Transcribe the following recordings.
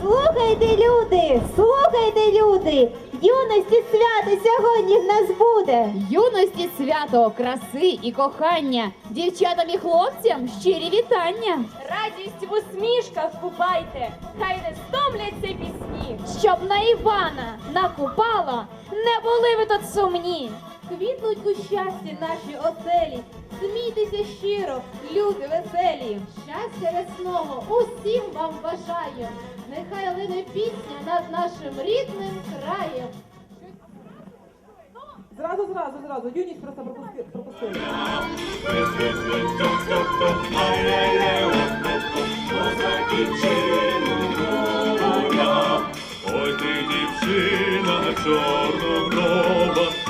Слухайте, люди, слухайте, люди! Юності свято сьогодні в нас буде. Юності свято, краси і кохання, дівчатам і хлопцям щирі вітання. Радість в усмішках купайте, хай не стомляться пісні. Щоб на Івана, на Купала не були ви тут сумні. Квітнуть у щасті наші оселі. Смійтеся щиро, люди веселі. Щастя весного усім вам бажаю. Нехай лине пісня над нашим рідним краєм. Зразу, зразу, зразу. Юність просто пропусти- пропустили. Ой ти дівчина чорноброва, ой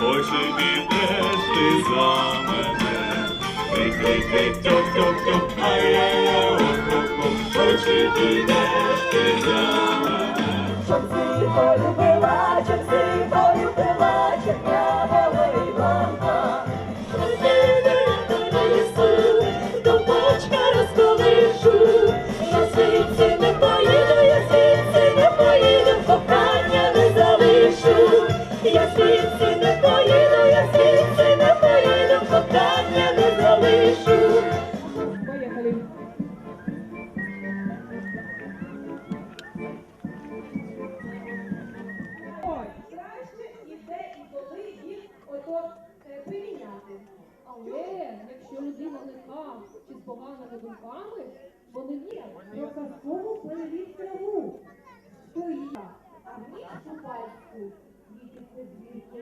чи підеш ти за мене. Крик, крик, крик, тьоп, тьоп, тьоп, ай-яй-яй, оп-оп-оп, ой чи підеш ти за мене. Щоб всі полюбила, щоб всі полюбила, чернява Іванка. Щоб піде до лісу, до бочка розколишу. Я звідси не ото е, приміняти. Але якщо людина лиха чи з поганими думками, вони є Про казкову переліт траву. Стоїть. А в ніч пальцю світиться звірки.